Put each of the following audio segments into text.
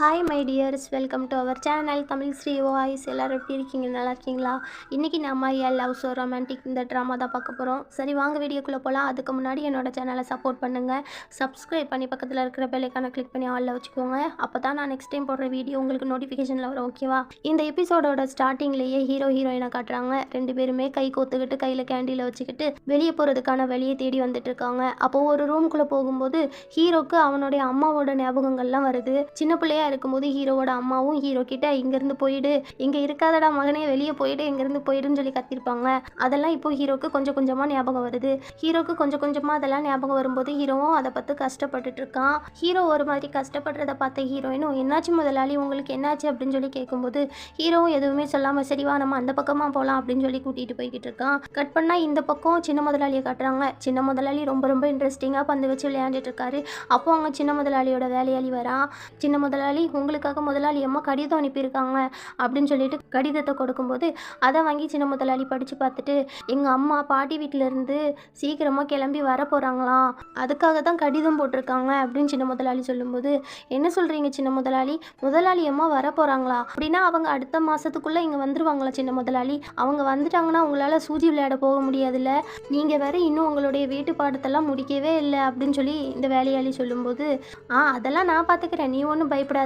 Hi my dears welcome to our channel Tamil Sri voice எல்லோரும் எப்படி இருக்கீங்க? நல்லா இருக்கீங்களா? இன்றைக்கி நம்ம எல் லவ் ஸோ ரொமான்டிக் இந்த ட்ராமா தான் பார்க்க போகிறோம் சரி வாங்க வீடியோக்குள்ளே போகலாம் அதுக்கு முன்னாடி என்னோட சேனலை சப்போர்ட் பண்ணுங்கள் சப்ஸ்கிரைப் பண்ணி பக்கத்தில் இருக்கிற பெல்லைக்கான கிளிக் பண்ணி ஆளில் வச்சுக்கோங்க. அப்போ தான் நான் நெக்ஸ்ட் டைம் போடுற வீடியோ உங்களுக்கு நோட்டிஃபிகேஷனில் வரும் ஓகேவா இந்த எபிசோடோட ஸ்டார்டிங்லேயே ஹீரோ ஹீரோயினை காட்டுறாங்க. ரெண்டு பேருமே கை கோத்துக்கிட்டு கையில் கேண்டியில் வச்சுக்கிட்டு வெளியே போகிறதுக்கான வழியை தேடி வந்துட்டு இருக்காங்க. அப்போது ஒரு ரூம்குள்ளே போகும்போது ஹீரோக்கு அவனுடைய அம்மாவோட ஞாபகங்கள்லாம் வருது. சின்ன பிள்ளைய இருக்கும்போது ஹீரோவோட அம்மாவும் ஹீரோ கிட்ட இங்கேருந்து போயிடு. இங்கே இருக்காதடா மகனே வெளியே போயிடு. இங்கேருந்து போயிடுன்னு சொல்லி கத்திருப்பாங்க. அதெல்லாம் இப்போ ஹீரோக்கு கொஞ்சம் கொஞ்சமாக ஞாபகம் வருது. ஹீரோக்கு கொஞ்சம் கொஞ்சமாக அதெல்லாம் ஞாபகம் வரும்போது ஹீரோவும் அதை பார்த்து கஷ்டப்பட்டுட்டு இருக்கான். ஹீரோ ஒரு மாதிரி கஷ்டப்படுறத பார்த்த ஹீரோயினும் என்னாச்சு முதலாளி? உங்களுக்கு என்னாச்சு? அப்படின்னு சொல்லி கேட்கும்போது ஹீரோவும் எதுவுமே சொல்லாமல் சரிவா நம்ம அந்த பக்கமாக போகலாம் அப்படின்னு சொல்லி கூட்டிகிட்டு போய்கிட்டு இருக்கான். கட் பண்ணால் இந்த பக்கம் சின்ன முதலாளியை காட்டுறாங்க. சின்ன முதலாளி ரொம்ப ரொம்ப இன்ட்ரெஸ்டிங்காக பந்து வச்சு விளையாண்டுட்டு இருக்காரு. அப்போ அவங்க சின்ன முதலாளியோட வேலையாளி வரான் சின்ன முதலாளி உங்களுக்காக முதலாளி அம்மா கடிதம் அனுப்பியிருக்காங்க அப்படின்னு சொல்லிட்டு கடிதத்தை கொடுக்கும்போது அதை வாங்கி சின்ன முதலாளி படித்து பார்த்துட்டு எங்கள் அம்மா பாட்டி வீட்டிலேருந்து சீக்கிரமாக கிளம்பி வர போகிறாங்களாம் அதுக்காக தான் கடிதம் போட்டிருக்காங்க. அப்படின்னு சின்ன முதலாளி சொல்லும்போது என்ன சொல்கிறீங்க சின்ன முதலாளி? முதலாளி அம்மா வர போகிறாங்களா அப்படின்னா அவங்க அடுத்த மாதத்துக்குள்ளே இங்கே வந்துருவாங்களா சின்ன முதலாளி. அவங்க வந்துட்டாங்கன்னா உங்களால் சூதி விளையாட போக முடியாதுல்ல. நீங்கள் வேற இன்னும் உங்களுடைய வீட்டு பாடத்தெல்லாம் முடிக்கவே இல்லை அப்படின்னு சொல்லி இந்த வேலையாளி சொல்லும்போது ஆ அதெல்லாம் நான் பார்த்துக்கிறேன் நீ ஒன்றும் பயப்படாத.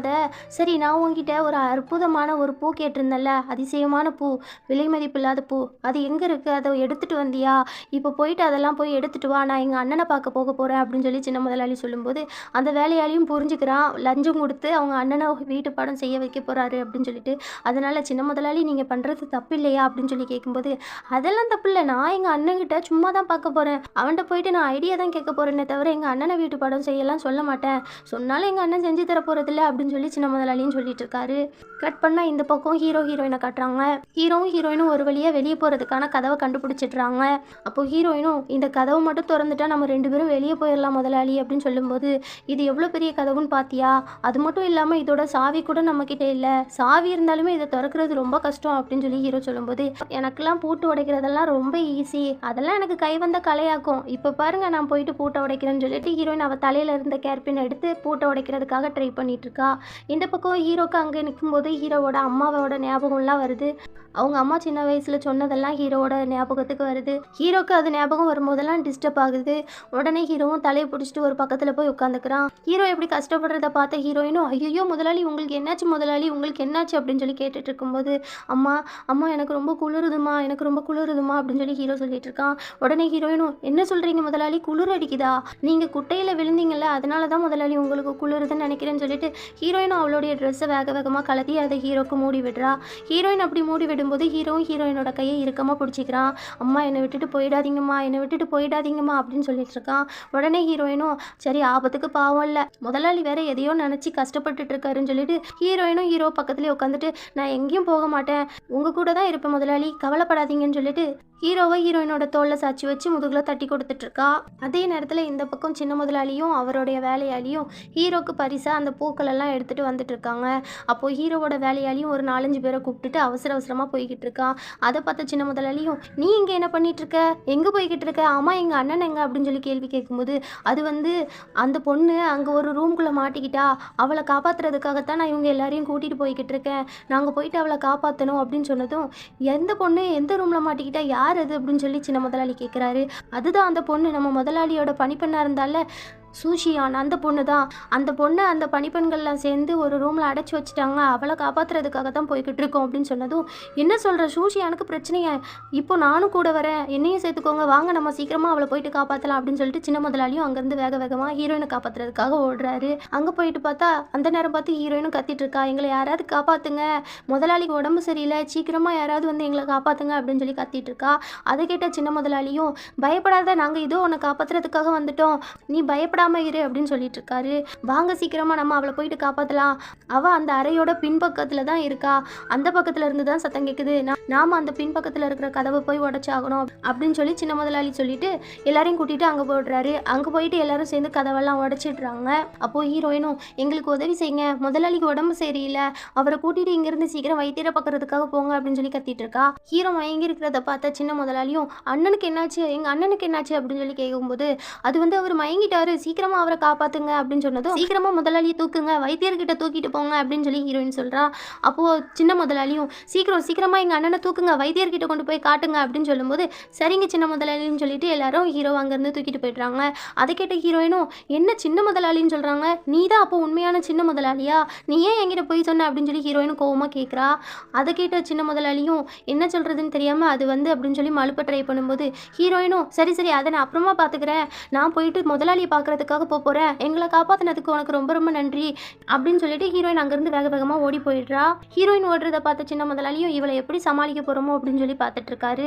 சரி நான் உங்ககிட்ட ஒரு அற்புதமான ஒரு பூ கேட்டிருந்தேன்ல. அதிசயமான பூ விலை மதிப்பு இல்லாத பூ. அது எங்கே இருக்குது அதை எடுத்துகிட்டு வந்தியா? இப்போ போயிட்டு அதெல்லாம் போய் எடுத்துகிட்டு வா. நான் எங்கள் அண்ணனை பார்க்க போக போகிறேன் அப்படின்னு சொல்லி சின்ன முதலாளி சொல்லும்போது அந்த வேலையாலையும் புரிஞ்சுக்கிறான். லஞ்சம் கொடுத்து அவங்க அண்ணனை வீட்டு பாடம் செய்ய வைக்க போகிறாரு அப்படின்னு சொல்லிட்டு அதனால் சின்ன முதலாளி நீங்கள் பண்ணுறது தப்பு இல்லையா அப்படின்னு சொல்லி கேட்கும்போது அதெல்லாம் தப்பு இல்லை நான் எங்கள் அண்ணன்கிட்ட சும்மா தான் பார்க்க போகிறேன் அவன்கிட்ட போயிட்டு நான் ஐடியா தான் கேட்க போகிறேனே தவிர எங்கள் அண்ணனை வீட்டு பாடம் செய்யலாம் சொல்ல மாட்டேன். சொன்னாலும் எங்கள் அண்ணன் செஞ்சு தர போகிறதில்ல அப்படின்னு அப்படின்னு சொல்லி சின்ன முதலாளியும் சொல்லிட்டு இருக்காரு கட் பண்ணால் இந்த பக்கம் ஹீரோ ஹீரோயினை காட்டுறாங்க. ஹீரோவும் ஹீரோயினும் ஒரு வழியாக வெளியே போகிறதுக்கான கதவை கண்டுபிடிச்சிடுறாங்க. அப்போ ஹீரோயினும் இந்த கதவை மட்டும் திறந்துட்டா நம்ம ரெண்டு பேரும் வெளியே போயிடலாம் முதலாளி அப்படின்னு சொல்லும்போது இது எவ்வளோ பெரிய கதவுன்னு பார்த்தியா அது மட்டும் இல்லாமல் இதோட சாவி கூட நம்மக்கிட்ட இல்லை. சாவி இருந்தாலுமே இதை திறக்கிறது ரொம்ப கஷ்டம் அப்படின்னு சொல்லி ஹீரோ சொல்லும்போது எனக்கெல்லாம் பூட்டு உடைக்கிறதெல்லாம் ரொம்ப ஈஸி அதெல்லாம் எனக்கு கை வந்த கலையாக்கும். இப்போ பாருங்க நான் போயிட்டு பூட்டை உடைக்கிறேன்னு சொல்லிட்டு ஹீரோயின் அவள் தலையில் இருந்த கேர்பின் எடுத்து பூட்டை உடைக்கிறதுக்காக ட்ரை பண்ணிட்டு இருக்கா. இந்த பக்கம் ஹீரோக்கு அங்கே நிற்கும்போது ஹீரோவோட அம்மாவோட ஞாபகம்லாம் வருது. அவங்க அம்மா சின்ன வயசில் சொன்னதெல்லாம் ஹீரோவோட ஞாபகத்துக்கு வருது. ஹீரோக்கு அது ஞாபகம் வரும்போதெல்லாம் டிஸ்டர்ப் ஆகுது. உடனே ஹீரோவும் தலையை பிடிச்சிட்டு ஒரு பக்கத்தில் போய் உட்காந்துக்கிறான். ஹீரோ எப்படி கஷ்டப்படுறத பார்த்த ஹீரோயினும் ஐயோ முதலாளி உங்களுக்கு என்னாச்சு முதலாளி? உங்களுக்கு என்னாச்சு? அப்படின்னு சொல்லி கேட்டுட்டு இருக்கும்போது அம்மா அம்மா எனக்கு ரொம்ப குளிருதுமா எனக்கு ரொம்ப குளிருதுமா அப்படின்னு சொல்லி ஹீரோ சொல்லிட்டு இருக்கான். உடனே ஹீரோயினும் என்ன சொல்கிறீங்க முதலாளி? குளிர் அடிக்குதா? நீங்கள் குட்டையில் விழுந்தீங்கல்ல அதனால தான் முதலாளி உங்களுக்கு குளிருதுன்னு நினைக்கிறேன்னு சொல்லிட்டு ஹீரோயினும் அவளுடைய ட்ரெஸ்ஸை வேக வேகமாக கலத்தி அதை ஹீரோக்கு மூடி விடுறா. ஹீரோயின் அப்படி மூடி விடும்போது ஹீரோவும் ஹீரோயினோட கையை இறுக்கமாக பிடிச்சிக்கிறான் அம்மா என்னை விட்டுட்டு போயிடாதீங்கம்மா என்னை விட்டுட்டு போயிடாதீங்கம்மா அப்படின்னு சொல்லிட்டு இருக்கான். உடனே ஹீரோயினும் சரி ஆபத்துக்கு பாவம் இல்லை. முதலாளி வேற எதையோ நினச்சி கஷ்டப்பட்டுட்டு இருக்காருன்னு சொல்லிட்டு ஹீரோயினும் ஹீரோ பக்கத்துலேயே உட்காந்துட்டு நான் எங்கேயும் போக மாட்டேன். உங்கள் கூட தான் இருப்பேன் முதலாளி. கவலைப்படாதீங்கன்னு சொல்லிட்டு ஹீரோவை ஹீரோயினோட தோலை சாச்சி வச்சு முதுகில் தட்டி கொடுத்துட்டு இருக்கா அதே நேரத்தில் இந்த பக்கம் சின்ன முதலாளியும் அவருடைய வேலையாளியும் ஹீரோக்கு பரிசாக அந்த பூக்கள் எல்லாம் எடுத்துகிட்டு வந்துட்டு இருக்காங்க அப்போது ஹீரோவோட வேலையாளியும் ஒரு நாலஞ்சு பேரை கூப்பிட்டுட்டு அவசர அவசரமாக போய்கிட்டு இருக்கான் அதை பார்த்த சின்ன முதலாளியும் நீ இங்கே என்ன பண்ணிட்டு இருக்க எங்கே போய்கிட்டு இருக்க ஆமாம் எங்கள் அண்ணன் எங்க? அப்படின்னு சொல்லி கேள்வி கேட்கும்போது அது வந்து அந்த பொண்ணு அங்கே ஒரு ரூம்குள்ளே மாட்டிக்கிட்டா. அவளை காப்பாற்றுறதுக்காகத்தான் நான் இவங்க எல்லாரையும் கூட்டிகிட்டு போய்கிட்டு இருக்கேன் நாங்கள் போயிட்டு அவளை காப்பாற்றணும் அப்படின்னு சொன்னதும் எந்த பொண்ணு எந்த ரூமில் மாட்டிக்கிட்டா? யார் யார் அது அப்படின்னு சொல்லி சின்ன முதலாளி கேட்குறாரு அதுதான் அந்த பொண்ணு நம்ம முதலாளியோட பணிப்பெண்ணாக இருந்தால சூஷியான் அந்த பொண்ணு தான் அந்த பொண்ணை அந்த பணிப்பெண்கள்லாம் சேர்ந்து ஒரு ரூமில் அடைச்சி வச்சுட்டாங்க. அவளை காப்பாற்றுறதுக்காக தான் போய்கிட்டு இருக்கோம் அப்படின்னு சொன்னதும் என்ன சொல்கிற சூஷியானுக்கு பிரச்சனையா? இப்போ நானும் கூட வரேன். என்னையும் சேர்த்துக்கோங்க. வாங்க நம்ம சீக்கிரமாக அவளை போயிட்டு காப்பாற்றலாம் அப்படின்னு சொல்லிட்டு சின்ன முதலாளியும் அங்கேருந்து வேக வேகமாக ஹீரோயினை காப்பாற்றுறதுக்காக ஓடுறாரு. அங்கே போயிட்டு பார்த்தா அந்த நேரம் பார்த்து ஹீரோயினும் கத்திட்டு இருக்கா. எங்களை யாராவது காப்பாற்றுங்க முதலாளிக்கு உடம்பு சரியில்லை. சீக்கிரமாக யாராவது வந்து எங்களை காப்பாற்றுங்க அப்படின்னு சொல்லி கத்திட்டு இருக்கா. அதை கேட்ட சின்ன முதலாளியும் பயப்படாத. நாங்கள் இதோ உன்னை காப்பாற்றுறதுக்காக வந்துட்டோம். நீ பயப்படாம இரு அப்படின்னு சொல்லிட்டு இருக்காரு. வாங்க சீக்கிரமா நம்ம அவளை போயிட்டு காப்பாற்றலாம் அவ அந்த அறையோட பின்பக்கத்துல தான் இருக்கா. அந்த பக்கத்துல இருந்து தான் சத்தம் கேட்குது நாம அந்த பின்பக்கத்துல இருக்கிற கதவை போய் உடச்சாகணும் அப்படின்னு சொல்லி சின்ன முதலாளி சொல்லிட்டு எல்லாரையும் கூட்டிட்டு அங்க போடுறாரு. அங்க போயிட்டு எல்லாரும் சேர்ந்து கதவெல்லாம் உடச்சிடுறாங்க. அப்போ ஹீரோயினும் எங்களுக்கு உதவி செய்யுங்க. முதலாளிக்கு உடம்பு சரியில்லை. அவரை கூட்டிட்டு இங்கிருந்து சீக்கிரம் வைத்தியரை பார்க்கறதுக்காக போங்க அப்படின்னு சொல்லி கத்திட்டு இருக்கா. ஹீரோ மயங்கி இருக்கிறத பார்த்தா சின்ன முதலாளியும் அண்ணனுக்கு என்னாச்சு? எங்க அண்ணனுக்கு என்னாச்சு? அப்படின்னு சொல்லி கேட்கும்போது அது வந்து அவர் மயங்கிட்டாரு. சீக்கிரம் சீக்கிரமாக அவரை காப்பாற்றுங்க அப்படின்னு சொன்னதும் சீக்கிரமாக முதலாளியை தூக்குங்க வைத்தியர்கிட்ட தூக்கிட்டு போங்க அப்படின்னு சொல்லி ஹீரோயின் சொல்கிறா அப்போது சின்ன முதலாளியும் சீக்கிரம் சீக்கிரமாக எங்கள் அண்ணனை தூக்குங்க வைத்தியர்கிட்ட கொண்டு போய் காட்டுங்க அப்படின்னு சொல்லும்போது சரிங்க சின்ன முதலாளின்னு சொல்லிட்டு எல்லாரும் ஹீரோ அங்கேருந்து தூக்கிட்டு போயிடுறாங்க. அதை கேட்ட ஹீரோயினும் என்ன சின்ன முதலாளின்னு சொல்கிறாங்க நீ தான் அப்போ உண்மையான சின்ன முதலாளியா? நீ ஏன் என்கிட்ட போய் சொன்ன? அப்படின்னு சொல்லி ஹீரோயினும் கோவமாக கேட்குறா அதை கேட்ட சின்ன முதலாளியும் என்ன சொல்கிறதுன்னு தெரியாமல் அது வந்து? அப்படின்னு சொல்லி மழுப்ப ட்ரை பண்ணும்போது ஹீரோயினும் சரி சரி அதை நான் அப்புறமா பார்த்துக்கிறேன் நான் போயிட்டு முதலாளியை பார்க்கறதுக்காக போக போகிறேன் எங்களை காப்பாற்றினதுக்கு உனக்கு ரொம்ப ரொம்ப நன்றி அப்படின்னு சொல்லிட்டு ஹீரோயின் அங்கேருந்து வேக வேகமாக ஓடி போயிடுறா. ஹீரோயின் ஓடுறத பார்த்த சின்ன முதலாளியும் இவளை எப்படி சமாளிக்க போகிறோமோ அப்படின்னு சொல்லி பார்த்துட்டு இருக்காரு.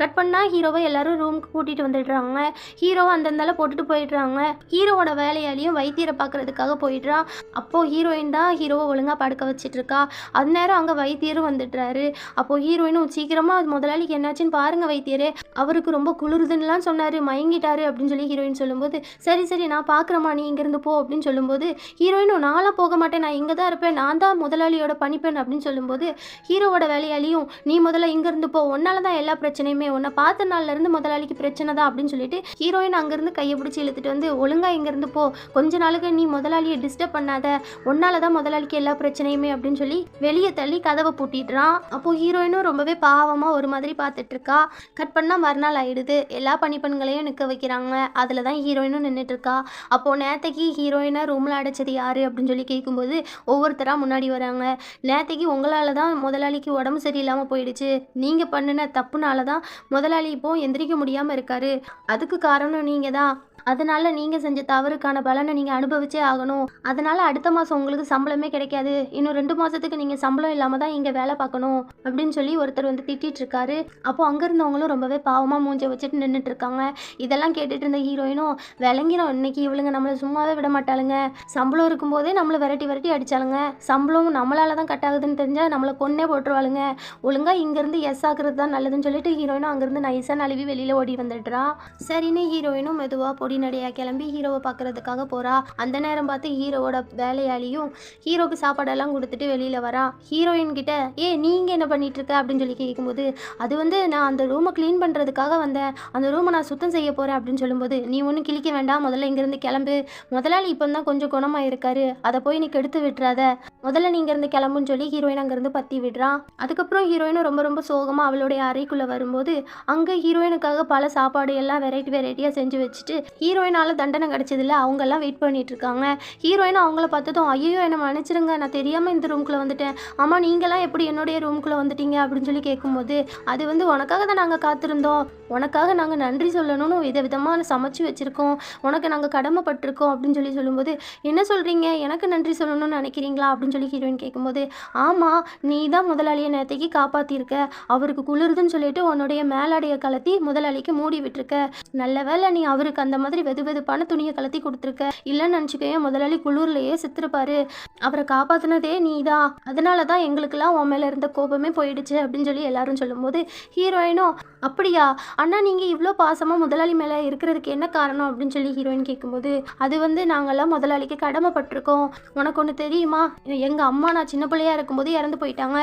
கட் பண்ணால் ஹீரோவை எல்லாரும் ரூமுக்கு கூட்டிகிட்டு வந்துடுறாங்க. ஹீரோ அந்தந்தால போட்டுட்டு போயிடுறாங்க. ஹீரோவோட வேலையாலையும் வைத்தியரை பார்க்கறதுக்காக போயிடுறான் அப்போது ஹீரோயின் தான் ஹீரோவை ஒழுங்காக படுக்க வச்சுட்டு இருக்கா அந்நேரம் அங்கே வைத்தியரும் வந்துடுறாரு. அப்போது ஹீரோயினும் சீக்கிரமாக முதலாளிக்கு என்னாச்சுன்னு பாருங்க வைத்தியரே. அவருக்கு ரொம்ப குளிருதுன்னுலாம் சொன்னார். மயங்கிட்டாரு அப்படின்னு சொல்லி ஹீரோயின் சொல்லும்போது சரி சரி நான் பார்க்குறேம்மா நீ இங்கேருந்து போ அப்படின்னு சொல்லும்போது ஹீரோயினும் நான்லாம் போக மாட்டேன். நான் இங்கே தான் இருப்பேன். நான் தான் முதலாளியோட பணிப்பேன் அப்படின்னு சொல்லும்போது ஹீரோவோட வேலையாலையும் நீ முதல்ல இங்கேருந்து போ. உன்னால தான் எல்லா பிரச்சனையும் உன்னை பார்த்த நாள்லேருந்து முதலாளிக்கு பிரச்சனை தான் அப்படின்னு சொல்லிட்டு ஹீரோயின் அங்கேருந்து கையை பிடிச்சி இழுத்துட்டு வந்து ஒழுங்கா இங்கேருந்து போ. கொஞ்ச நாளுக்கு நீ முதலாளியை டிஸ்டர்ப் பண்ணாத. உன்னால தான் முதலாளிக்கு எல்லா பிரச்சனையுமே அப்படின்னு சொல்லி வெளியே தள்ளி கதவை பூட்டிடுறான். அப்போ ஹீரோயினும் ரொம்பவே பாவமாக ஒரு மாதிரி பார்த்துட்டு இருக்கா கட் பண்ணால் மறுநாள் ஆயிடுது. எல்லா பணிப்பெண்களையும் நிற்க வைக்கிறாங்க. அதில் தான் ஹீரோயினும் நின்றுட்டு இருக்கா அப்போது நேத்தைக்கு ஹீரோயினை ரூமில் அடைச்சது யார் அப்படின்னு சொல்லி கேட்கும்போது ஒவ்வொருத்தராக முன்னாடி வராங்க. நேத்தைக்கு உங்களால் தான் முதலாளிக்கு உடம்பு சரியில்லாமல் போயிடுச்சு. நீங்கள் பண்ணின தப்புனால தான் முதலாளி இப்போ எந்திரிக்க முடியாமல் இருக்காரு. அதுக்கு காரணம் நீங்கள் தான் அதனால நீங்கள் செஞ்ச தவறுக்கான பலனை நீங்கள் அனுபவிச்சே ஆகணும். அதனால அடுத்த மாதம் உங்களுக்கு சம்பளமே கிடைக்காது. இன்னும் ரெண்டு மாதத்துக்கு நீங்கள் சம்பளம் இல்லாமல் தான் இங்கே வேலை பார்க்கணும் அப்படின்னு சொல்லி ஒருத்தர் வந்து திட்டிட்டு இருக்காரு. அப்போ அங்கே இருந்தவங்களும் ரொம்பவே பாவமாக மூஞ்ச வச்சுட்டு நின்றுட்டு இருக்காங்க. இதெல்லாம் கேட்டுட்டு இருந்த ஹீரோயினும் விளங்கினோம் இன்னைக்கு இவளுங்க நம்மளை சும்மாவே விட மாட்டாளுங்க. சம்பளம் இருக்கும்போதே நம்மளை விரட்டி விரட்டி அடிச்சாலுங்க சம்பளம் நம்மளால தான் கட் ஆகுதுன்னு தெரிஞ்சால் நம்மளை கொன்னே போட்டுருவாளுங்க. ஒழுங்காக இங்கேருந்து எஸ் ஆகுறது தான் நல்லதுன்னு சொல்லிட்டு ஹீரோயினும் அங்கேருந்து நைஸாக நழுவி வெளியில் ஓடி வந்துடுறா. சரின்னு ஹீரோயினும் மெதுவாக பொடி நடையாக கிளம்பி ஹீரோவை பார்க்கறதுக்காக போகிறா அந்த நேரம் பார்த்து ஹீரோவோட வேலையாளியும் ஹீரோக்கு சாப்பாடெல்லாம் கொடுத்துட்டு வெளியில் வரா. ஹீரோயின் கிட்ட ஏ நீங்கள் என்ன பண்ணிட்டு இருக்க அப்படின்னு சொல்லி கேட்கும்போது அது வந்து நான் அந்த ரூமை க்ளீன் பண்ணுறதுக்காக வந்தேன். அந்த ரூமை நான் சுத்தம் செய்ய போகிறேன் அப்படின்னு சொல்லும்போது நீ ஒன்றும் கிழிக்க வேண்டாம். முதல்ல இங்கேருந்து கிளம்பு. முதலாளி இப்போ தான் கொஞ்சம் குணமாக இருக்காரு. அதை போய் நீ கெடுத்து விட்டுறாத. முதல்ல நீ இங்கேருந்து கிளம்புன்னு சொல்லி ஹீரோயின் அங்கேருந்து பற்றி விடுறான் அதுக்கப்புறம் ஹீரோயினும் ரொம்ப ரொம்ப சோகமாக அவளுடைய அறைக்குள்ளே வரும்போது அங்கே ஹீரோயினுக்காக பல சாப்பாடு எல்லாம் வெரைட்டி வெரைட்டியாக செஞ்சு வச்சுட்டு ஹீரோயினால் தண்டனை கிடச்சதில்ல. அவங்கெல்லாம் வெயிட் பண்ணிகிட்ருக்காங்க ஹீரோயினை ஹீரோயின் அவங்கள பார்த்ததும் ஐயோ என்னை மன்னிச்சிருங்க. நான் தெரியாமல் இந்த ரூம்குள்ளே வந்துட்டேன். ஆமாம் நீங்களாம் எப்படி என்னுடைய ரூம்குள்ளே வந்துட்டீங்க? அப்படின்னு சொல்லி கேட்கும்போது அது வந்து உனக்காக தான் நாங்கள் காத்திருந்தோம். உனக்காக நாங்கள் நன்றி சொல்லணும்னு வித விதமாக சமைச்சு வச்சுருக்கோம். உனக்கு நாங்கள் கடமைப்பட்டிருக்கோம். அப்படின்னு சொல்லி சொல்லும்போது என்ன சொல்கிறீங்க எனக்கு நன்றி சொல்லணும்னு நினைக்கிறீங்களா? அப்படின்னு சொல்லி ஹீரோயின் கேட்கும்போது ஆமாம் நீ தான் முதலாளியை நேரத்தைக்கு காப்பாற்றிருக்க அவருக்கு குளிருதுன்னு சொல்லிட்டு உன்னுடைய மேலாடையை கலத்தி முதலாளிக்கு மூடி விட்டுருக்க. நல்ல வேளை நீ அவருக்கு அந்த மாதிரி வெது வெதுப்பான துணியை கலத்தி கொடுத்துருக்க. இல்லைன்னு நினச்சிக்கவே முதலாளி குளிர்லையே செத்துருப்பாரு. அவரை காப்பாற்றினதே நீ தான் அதனால தான் எங்களுக்கெல்லாம் உன் மேலே இருந்த கோபமே போயிடுச்சு அப்படின்னு சொல்லி எல்லாரும் சொல்லும்போது ஹீரோயினும் அப்படியா? அண்ணா நீங்கள் இவ்வளோ பாசமாக முதலாளி மேலே இருக்கிறதுக்கு என்ன காரணம்? அப்படின்னு சொல்லி ஹீரோயின் கேட்கும்போது அது வந்து நாங்கள்லாம் முதலாளிக்கு கடமைப்பட்டிருக்கோம். உனக்கு ஒன்று தெரியுமா? எங்கள் அம்மா நான் சின்ன பிள்ளையா இருக்கும்போது இறந்து போயிட்டாங்க.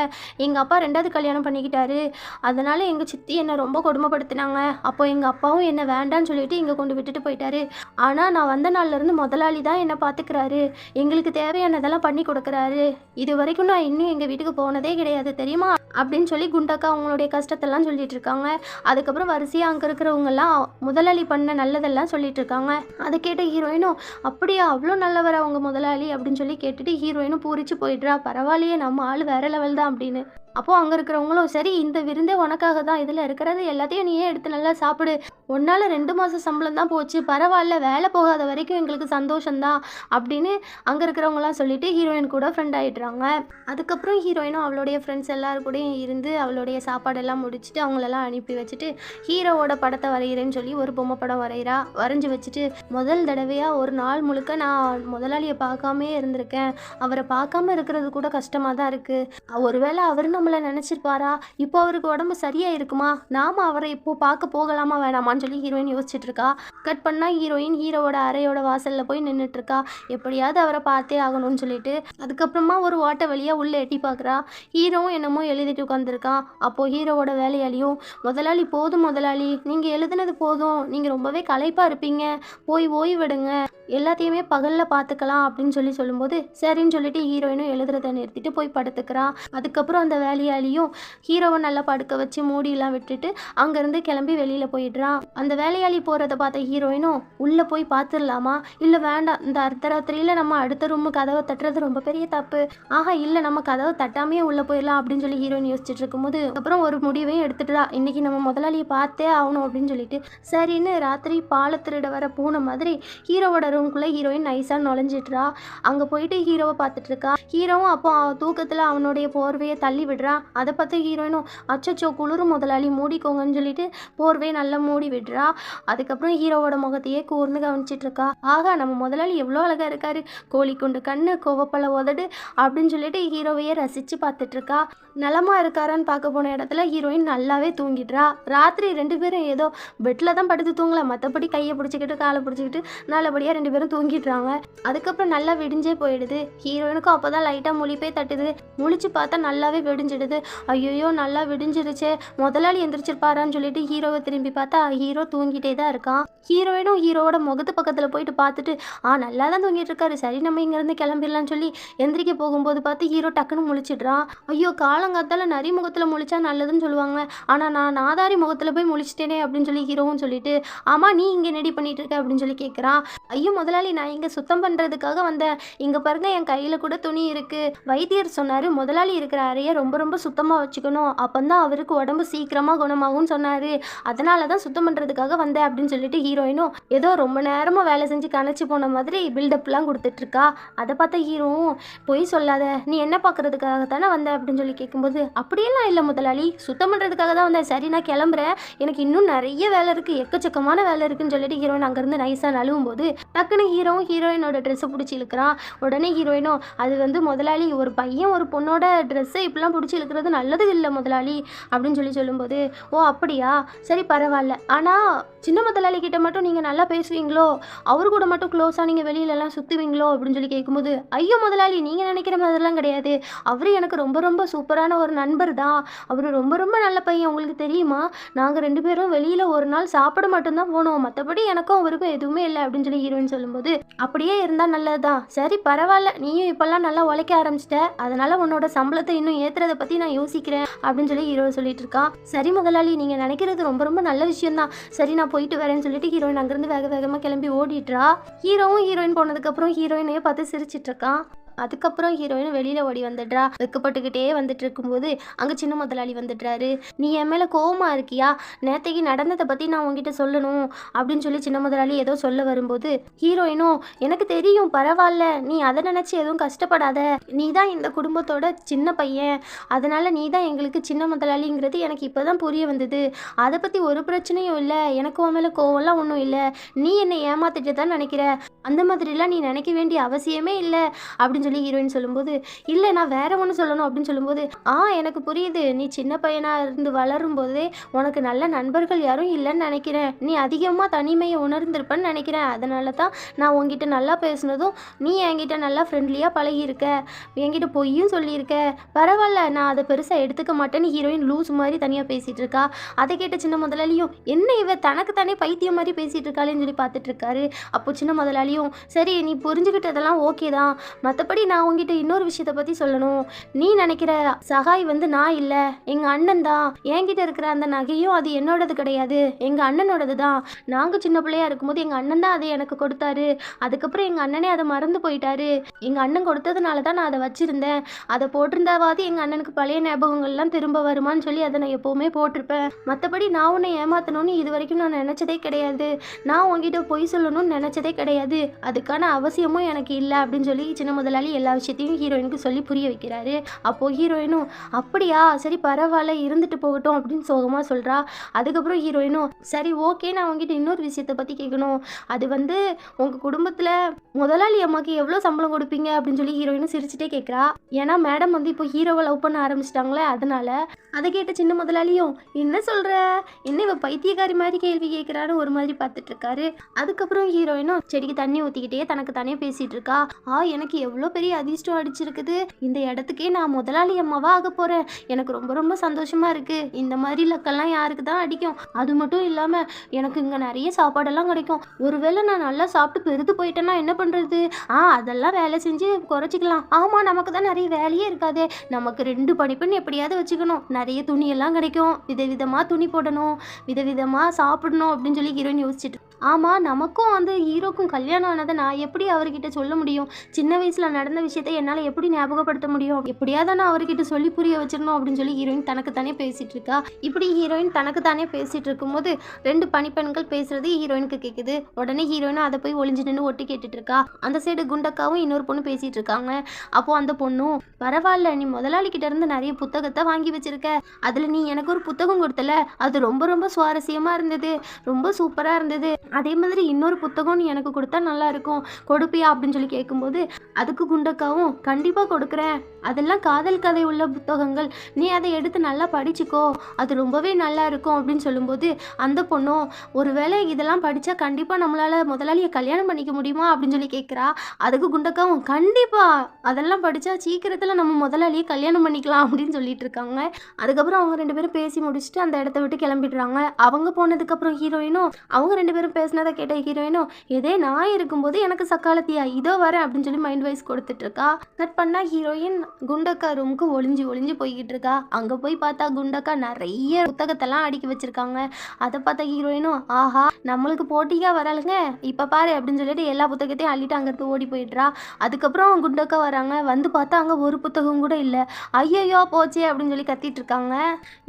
எங்கள் அப்பா ரெண்டாவது கல்யாணம் பண்ணிக்கிட்டாரு. அதனால் எங்கள் சித்தி என்னை ரொம்ப கொடுமைப்படுத்தினாங்க. அப்போ எங்கள் அப்பாவும் என்னை வேண்டான்னு சொல்லிட்டு இங்கே கொண்டு விட்டுட்டு போயிட்டாரு. ஆனால் நான் வந்த நாள்லேருந்து முதலாளி தான் என்னை பார்த்துக்கிறாரு எங்களுக்கு தேவையானதெல்லாம் பண்ணி கொடுக்குறாரு. இது வரைக்கும் நான் இன்னும் எங்கள் வீட்டுக்கு போனதே கிடையாது தெரியுமா? அப்படின்னு சொல்லி குண்டக்கா அவங்களுடைய கஷ்டத்தெல்லாம் சொல்லிட்டு இருக்காங்க அதுக்கப்புறம் வரிசையாக அங்கே இருக்கிறவங்கெல்லாம் முதலாளி பண்ண நல்லதெல்லாம் சொல்லிட்டு இருக்காங்க அதை கேட்ட ஹீரோயினும் அப்படியா அவ்வளோ நல்லவர் அவங்க முதலாளி? அப்படின்னு சொல்லி கேட்டுட்டு ஹீரோயினும் பூரிச்சு போயிடுறா. பரவாயில்லையே நம்ம ஆள் வேற லெவல் தான் அப்படின்னு. அப்போது அங்கே இருக்கிறவங்களும் சரி இந்த விருந்தே உனக்காக தான். இதில் இருக்கிறது எல்லாத்தையும் நீயே எடுத்து நல்லா சாப்பிடு. ஒன்றால் ரெண்டு மாதம் சம்பளம் தான் போச்சு. பரவாயில்ல வேலை போகாத வரைக்கும் எங்களுக்கு சந்தோஷம்தான் அப்படின்னு அங்கே இருக்கிறவங்களாம் சொல்லிட்டு ஹீரோயின் கூட ஃப்ரெண்ட் ஆகிடுறாங்க அதுக்கப்புறம் ஹீரோயினும் அவளுடைய ஃப்ரெண்ட்ஸ் எல்லாரு கூடயும் இருந்து அவளுடைய சாப்பாடெல்லாம் முடிச்சுட்டு அவங்களெல்லாம் அனுப்பி வச்சுட்டு ஹீரோவோட படத்தை வரைகிறேன்னு சொல்லி ஒரு பொம்மை படம் வரைகிறா வரைஞ்சி வச்சுட்டு முதல் தடவையாக ஒரு நாள் முழுக்க நான் முதலாளியை பார்க்காமே இருந்திருக்கேன். அவரை பார்க்காம இருக்கிறது கூட கஷ்டமாக தான் இருக்குது ஒருவேளை அவர் நம்மளை நினச்சிருப்பாரா? இப்போ அவருக்கு உடம்பு சரியாக இருக்குமா நாம் அவரை இப்போ பார்க்க போகலாமா வேணாமான்னு சொல்லி ஹீரோயின் யோசிச்சுட்டு இருக்கா. கட் பண்ணால் ஹீரோயின் ஹீரோவோட அறையோட வாசலில் போய் நின்றுட்டுருக்கா எப்படியாவது அவரை பார்த்தே ஆகணும்னு சொல்லிட்டு அதுக்கப்புறமா ஒரு ஓட்டை வழியாக உள்ளே எட்டி பார்க்குறா. ஹீரோவும் என்னமோ எழுதி எழுதிட்டு உட்காந்துருக்கான் அப்போது ஹீரோவோட வேலையாலையும் முதலாளி போதும் முதலாளி. நீங்கள் எழுதுனது போதும். நீங்கள் ரொம்பவே களைப்பாக இருப்பீங்க. போய் ஓய்வெடுங்க எல்லாத்தையுமே பகலில் பார்த்துக்கலாம் அப்படின்னு சொல்லி சொல்லும்போது சரின்னு சொல்லிட்டு ஹீரோயினும் எழுதுறத நிறுத்திட்டு போய் படுத்துக்கிறா. அதுக்கப்புறம் அந்த வேலையாளியும் ஹீரோவை நல்லா படுக்க வச்சு மூடியெல்லாம் விட்டுட்டு அங்கேருந்து கிளம்பி வெளியில் போயிடுறான் அந்த வேலையாளி போகிறத பார்த்த ஹீரோயினும் உள்ளே போய் பார்த்துடலாமா இல்லை வேண்டாம் இந்த அர்த்தராத்திரியில் நம்ம அடுத்த ரூமு கதவை தட்டுறது ரொம்ப பெரிய தப்பு. ஆஹா இல்லை நம்ம கதவை தட்டாமையே உள்ளே போயிடலாம் அப்படின்னு சொல்லி ஹீரோயின் யோசிச்சுட்டு இருக்கும்போது அப்புறம் ஒரு முடிவையும் எடுத்துட்டுடா இன்னைக்கு நம்ம முதலாளியை பார்த்தே ஆகணும் அப்படின்னு சொல்லிட்டு சரின்னு ராத்திரி பாலத்திருட வர பூனை மாதிரி ஹீரோவோட ரூம்குள்ளே ஹீரோயின் நைஸாக நுழைஞ்சிட்றா. அங்கே போயிட்டு ஹீரோவை பார்த்துட்டு இருக்கா ஹீரோவும் அப்போ தூக்கத்தில் அவனுடைய போர்வையை தள்ளி விடுறான் அதை பார்த்து ஹீரோயினும் அச்சச்சோ குளிரும் முதலாளி மூடிக்கோங்கன்னு சொல்லிட்டு போர்வையை நல்லா மூடி விடுறா. அதுக்கப்புறம் ஹீரோவோட முகத்தையே கூர்ந்து கவனிச்சிட்டு இருக்கா ஆகா நம்ம முதலாளி எவ்வளோ அழகாக இருக்காரு. கோழி குண்டு கண்ணு கோவப்பழ உதடு அப்படின்னு சொல்லிட்டு ஹீரோவையே ரசித்து பார்த்துட்டு இருக்கா நலமா இருக்காரான்னு பார்க்க போன இடத்துல ஹீரோயின் நல்லாவே தூங்கிடுறா. ராத்திரி ரெண்டு பேரும் ஏதோ பெட்டில் தான் படுத்து தூங்கலை. மற்றபடி கையை பிடிச்சிக்கிட்டு காலை பிடிச்சிக்கிட்டு நல்லபடியாக ரெண்டு பேரும் தூங்கிடுறாங்க. அதுக்கப்புறம் நல்லா விடிஞ்சே போயிடுது. ஹீரோயினுக்கும் அப்போ தான் லைட்டாக முழிப்பே தட்டுது. முழிச்சு பார்த்தா நல்லாவே விடிஞ்சிடுது. ஐயோ நல்லா விடிஞ்சிருச்சே. முதலாளி எந்திரிச்சிருப்பாரான்னு சொல்லிட்டு ஹீரோவை திரும்பி பார்த்தா ஹீரோ தூங்கிட்டே தான் இருக்கான். ஹீரோயினும் ஹீரோவோட முகத்து பக்கத்தில் போயிட்டு பார்த்துட்டு ஆ நல்லா தான் தூங்கிட்டு இருக்காரு சரி நம்ம இங்கேருந்து கிளம்பிடலாம்னு சொல்லி எந்திரிக்க போகும்போது பார்த்து ஹீரோ டக்குன்னு முழிச்சிடுறான். ஐயோ காலங்காத்தால நரி முகத்தில் முழிச்சா நல்லதுன்னு சொல்லுவாங்க ஆனால் நான் நாதாரி முகத்தில் போய் முழிச்சிட்டேனே அப்படின்னு சொல்லி ஹீரோவும் சொல்லிட்டு ஆமாம் நீ இங்கே நெடி பண்ணிட்டு இருக்க? அப்படின்னு சொல்லி கேட்குறான் ஐயோ முதலாளி நான் இங்கே சுத்தம் பண்ணுறதுக்காக வந்தேன். இங்கே பாருங்க என் கையில் கூட துணி இருக்குது வைத்தியர் சொன்னார் முதலாளி இருக்கிற அறையை ரொம்ப ரொம்ப சுத்தமாக வச்சுக்கணும். அப்போ தான் அவருக்கு உடம்பு சீக்கிரமாக குணமாகும்னு சொன்னார். அதனால தான் சுத்தம் பண்ணுறதுக்காக வந்தேன் அப்படின்னு சொல்லிட்டு ஹீரோயினும் ஏதோ ரொம்ப நேரமாக வேலை செஞ்சு கணச்சி போன மாதிரி பில்டப்லாம் கொடுத்துட்ருக்கா. அதை பார்த்த ஹீரோவும் பொய் சொல்லாத. நீ என்ன பார்க்கறதுக்காக தானே வந்த? அப்படின்னு சொல்லி கேட்கும்போது அப்படியெல்லாம் இல்லை முதலாளி. சுத்தம் பண்ணுறதுக்காக தான் வந்தேன். சரி நான் கிளம்புறேன். எனக்கு இன்னும் நிறைய வேலை இருக்குது எக்கச்சக்கமான வேலை இருக்குன்னு சொல்லிட்டு ஹீரோயின் அங்கேருந்து நைஸாக நழுவும் போது டக்குன்னு ஹீரோவும் ஹீரோயினோட ட்ரெஸ்ஸை பிடிச்சி இழுக்கிறான். உடனே ஹீரோயினும் அது வந்து முதலாளி ஒரு பையன் ஒரு பொண்ணோட ட்ரெஸ்ஸை இப்படிலாம் பிடிச்சி இழுக்கிறது நல்லது இல்லை முதலாளி. அப்படின்னு சொல்லி சொல்லும்போது ஓ அப்படியா? சரி பரவாயில்ல. ஆனால் சின்ன முதலாளி கிட்ட மட்டும் நீங்கள் நல்லா பேசுவீங்களோ? அவரு கூட மட்டும் க்ளோஸாக நீங்கள் வெளியிலலாம் சுற்றுவீங்களோ அப்படின்னு சொல்லி கேட்கும்போது ஐயோ முதலாளி நீங்கள் நினைக்கிற மாதிரிலாம் கிடையாது. அவர் எனக்கு ரொம்ப ரொம்ப சூப்பரான ஒரு நண்பர் தான். அவர் ரொம்ப ரொம்ப நல்ல பையன். உங்களுக்கு தெரியுமா? நாங்கள் ரெண்டு பேரும் வெளியில் ஒரு நாள் சாப்பிட மட்டும்தான் போனோம். மற்றபடி எனக்கும் அவருக்கும் எதுவுமே இல்லை. அப்படின்னு சொல்லி ஹீரோயின் சொல்லும்போது அப்படியே இருந்தால் நல்லதுதான் சரி பரவாயில்ல. நீயும் இப்போல்லாம் நல்லா உழைக்க ஆரம்பிச்சிட்ட. அதனால உன்னோட சம்பளத்தை இன்னும் ஏற்றுறதை பற்றி நான் யோசிக்கிறேன். அப்படின்னு சொல்லி ஹீரோ சொல்லிட்டு இருக்கான். சரி முதலாளி நீங்கள் நினைக்கிறது ரொம்ப ரொம்ப நல்ல விஷயம்தான். சரி நான் போயிட்டு வரேன்னு சொல்லிட்டு ஹீரோயின் அங்கேருந்து வேக வேகமாக கிளம்பி ஓடிட்டுறா ஹீரோவும் ஹீரோயின் போனதுக்கப்புறம் ஹீரோயினையே பார்த்து சிரிச்சிட்ருக்கான் அதுக்கப்புறம் ஹீரோயின் வெளியில் ஓடி வந்துடுறா. வெக்கப்பட்டுக்கிட்டே வந்துட்டு இருக்கும்போது அங்கே சின்ன முதலாளி வந்துடுறாரு. நீ என் மேலே கோவமா இருக்கியா? நேத்தைக்கு நடந்ததை பற்றி நான் உங்ககிட்ட சொல்லணும். அப்படின்னு சொல்லி சின்ன முதலாளி ஏதோ சொல்ல வரும்போது ஹீரோயினும் எனக்கு தெரியும் பரவாயில்ல. நீ அதை நினச்சி எதுவும் கஷ்டப்படாத. நீ தான் இந்த குடும்பத்தோட சின்ன பையன். அதனால நீ தான் எங்களுக்கு சின்ன முதலாளிங்கிறது எனக்கு இப்போ தான் புரிய வந்தது. அதை பற்றி ஒரு பிரச்சனையும் இல்லை. எனக்கு உன் மேலே கோவம்லாம் ஒன்றும் இல்லை. நீ என்னை ஏமாத்திட்டு தான் நினைக்கிற. அந்த மாதிரிலாம் நீ நினைக்க வேண்டிய அவசியமே இல்லை. அப்படின்னு சொல்லி ஹீரோயின் சொல்லும்போது இல்லை நான் வேற ஒன்று சொல்லணும் அப்படின்னு சொல்லும்போது ஆ எனக்கு புரியுது. நீ சின்ன பையனாக இருந்து வளரும் போதே உனக்கு நல்ல நண்பர்கள் யாரும் இல்லைன்னு நினைக்கிறேன். நீ அதிகமாக தனிமையை உணர்ந்திருப்பேன்னு நினைக்கிறேன். அதனால தான் நான் உங்ககிட்ட நல்லா பேசுனதும் நீ என்கிட்ட நல்லா ஃப்ரெண்ட்லியாக பழகியிருக்க. என்கிட்ட பொய்யும் சொல்லியிருக்க. பரவாயில்ல நான் அதை பெருசாக எடுத்துக்க மாட்டேன்னு ஹீரோயின் லூஸ் மாதிரி தனியாக பேசிகிட்டு இருக்கா. அதை கேட்ட சின்ன முதலாளியும் என்ன இவ தனக்கு தானே பைத்தியம் மாதிரி பேசிகிட்டு இருக்காளேன்னு சொல்லி பார்த்துட்டு இருக்காரு. அப்போ சின்ன முதலாளியும் சரி நீ புரிஞ்சுக்கிட்டதெல்லாம் ஓகே தான். மற்றபடி நான் உங்ககிட்ட இன்னொரு விஷயத்தை பற்றி சொல்லணும். நீ நினைக்கிற சகாய் வந்து நான் இல்லை. எங்கள் அண்ணன் தான். என்கிட்ட இருக்கிற அந்த நகையும் அது என்னோடது கிடையாது. எங்கள் அண்ணனோடது தான். நாங்கள் சின்ன பிள்ளையா இருக்கும்போது எங்கள் அண்ணன் தான் அதை எனக்கு கொடுத்தாரு. அதுக்கப்புறம் எங்கள் அண்ணனே அதை மறந்து போயிட்டாரு. எங்கள் அண்ணன் கொடுத்ததுனால தான் நான் அதை வச்சுருந்தேன். அதை போட்டிருந்தாவது எங்கள் அண்ணனுக்கு பழைய ஞாபகங்கள்லாம் திரும்ப வருமான்னு சொல்லி அதை நான் எப்போவுமே போட்டிருப்பேன். மற்றபடி நான் உன்னை ஏமாற்றணும்னு இது வரைக்கும் நான் நினச்சதே கிடையாது. நான் உங்ககிட்ட பொய் சொல்லணும்னு நினச்சதே கிடையாது. அதுக்கான அவசியமும் எனக்கு இல்லை அப்படின்னு சொல்லி சின்ன முதலாளி எல்லா விஷயத்தையும் ஹீரோயினுக்கு சொல்லி புரிய வைக்கிறாரு. அப்போது ஹீரோயினும் அப்படியா? சரி பரவாயில்ல இருந்துட்டு போகட்டும் அப்படின்னு சோகமாக சொல்கிறா அதுக்கப்புறம் ஹீரோயினும் சரி ஓகே நான் உங்ககிட்ட இன்னொரு விஷயத்தை பற்றி கேட்கணும் அது வந்து உங்கள் குடும்பத்தில் முதலாளி அம்மாவுக்கு எவ்வளோ சம்பளம் கொடுப்பீங்க? அப்படின்னு சொல்லி ஹீரோயினும் சிரிச்சுட்டே கேட்குறா ஏன்னா மேடம் வந்து இப்போ ஹீரோவை லவ் பண்ண ஆரம்பிச்சிட்டாங்களே அதனால் அதை கேட்ட சின்ன முதலாளியும் என்ன சொல்கிற என்ன இவ பைத்தியக்காரி மாதிரி கேள்வி கேட்குறான்னு ஒரு மாதிரி பார்த்துட்ருக்காரு அதுக்கப்புறம் ஹீரோயினும் செடிக்கு தண்ணி ஊற்றிக்கிட்டே தனக்கு தானே பேசிகிட்டு இருக்கா? ஆ எனக்கு எவ்வளோ பெரிய அதிர்ஷ்டம் அடிச்சிருக்குது. இந்த இடத்துக்கே நான் முதலாளி அம்மாவா ஆக போகிறேன் எனக்கு ரொம்ப ரொம்ப சந்தோஷமா இருக்கு. இந்த மாதிரி லக்கெல்லாம் யாருக்கு தான் அடிக்கும். அது மட்டும் இல்லாமல் எனக்கு இங்கே நிறைய சாப்பாடெல்லாம் கிடைக்கும். ஒருவேளை நான் நல்லா சாப்பிட்டு பெருத்து போயிட்டேன்னா என்ன பண்ணுறது ஆ அதெல்லாம் வேலை செஞ்சு குறைச்சிக்கலாம். ஆமாம் நமக்கு தான் நிறைய வேலையே இருக்காதே. நமக்கு ரெண்டு படிப்புன்னு எப்படியாவது வச்சுக்கணும். நிறைய துணியெல்லாம் கிடைக்கும். விதவிதமாக துணி போடணும். விதவிதமாக சாப்பிடணும் அப்படின்னு சொல்லி ஹீரோயின் யோசிச்சுட்டு ஆமாம் நமக்கும் அந்த ஹீரோக்கும் கல்யாணம் ஆனதை நான் எப்படி அவர்கிட்ட சொல்ல முடியும்? சின்ன வயசில் நடந்த விஷயத்தை என்னால் எப்படி ஞாபகப்படுத்த முடியும்? எப்படியாவது நான் அவர்கிட்ட சொல்லி புரிய வச்சிடணும் அப்படின்னு சொல்லி ஹீரோயின் தனக்குத்தானே பேசிகிட்டு இருக்கா? இப்படி ஹீரோயின் தனக்கு தானே இருக்கும்போது ரெண்டு பணிப்பெண்கள் பேசுகிறது ஹீரோயினுக்கு கேட்குது உடனே ஹீரோயினும் அதை போய் ஒளிஞ்சு நின்று ஒட்டி கேட்டுட்டு இருக்கா. அந்த சைடு குண்டக்காவும் இன்னொரு பொண்ணு பேசிகிட்டு இருக்காங்க. அப்போது அந்த பொண்ணும் பரவாயில்ல நீ முதலாளிக்கிட்ட இருந்து நிறைய புத்தகத்தை வாங்கி வச்சிருக்க. அதில் நீ எனக்கு ஒரு புத்தகம் கொடுத்தல. அது ரொம்ப ரொம்ப சுவாரஸ்யமாக இருந்தது. ரொம்ப சூப்பராக இருந்தது. அதே மாதிரி இன்னொரு புத்தகம் நீ எனக்கு கொடுத்தா நல்லா இருக்கும். கொடுப்பியா? அப்படின்னு சொல்லி கேட்கும்போது அதுக்கு குண்டக்காவும் கண்டிப்பாக கொடுக்குறேன். அதெல்லாம் காதல் கதை உள்ள புத்தகங்கள். நீ அதை எடுத்து நல்லா படிச்சுக்கோ. அது ரொம்பவே நல்லா இருக்கும். அப்படின்னு சொல்லும்போது அந்த பொண்ணும் ஒருவேளை இதெல்லாம் படித்தா கண்டிப்பாக நம்மளால் முதலாளியை கல்யாணம் பண்ணிக்க முடியுமா? அப்படின்னு சொல்லி கேட்குறா அதுக்கு குண்டக்காவும் கண்டிப்பாக அதெல்லாம் படித்தா சீக்கிரத்தில் நம்ம முதலாளியை கல்யாணம் பண்ணிக்கலாம். அப்படின்னு சொல்லிட்டு இருக்காங்க. அதுக்கப்புறம் அவங்க ரெண்டு பேரும் பேசி முடிச்சுட்டு அந்த இடத்த விட்டு கிளம்பிடுறாங்க. அவங்க போனதுக்கப்புறம் ஹீரோயினும் அவங்க ரெண்டு பேரும் பேசினதை கேட்ட ஹீரோயினும் இதே நான் இருக்கும்போது எனக்கு சக்காலத்தியா? இதோ வரேன் அப்படின்னு சொல்லி மைண்ட் வைஸ் கொடுத்துட்டு இருக்கா கட் பண்ணால் ஹீரோயின் குண்டக்கா ரூமுக்கு ஒளிஞ்சு ஒளிஞ்சு போய்கிட்டு இருக்கா. அங்கே போய் பார்த்தா குண்டக்கா நிறைய புத்தகத்தெல்லாம் அடுக்கி வச்சிருக்காங்க. அதை பார்த்தா ஹீரோயினும் ஆஹா நம்மளுக்கு போட்டியாக வராளுங்க. இப்போ பாரு அப்படின்னு சொல்லிட்டு எல்லா புத்தகத்தையும் அள்ளிட்டு அங்கேருந்து ஓடி போயிடுறா. அதுக்கப்புறம் குண்டக்கா வராங்க. வந்து பார்த்தா அங்கே ஒரு புத்தகம் கூட இல்லை. ஐயையோ போச்சே அப்படின்னு சொல்லி கத்திட்டு இருக்காங்க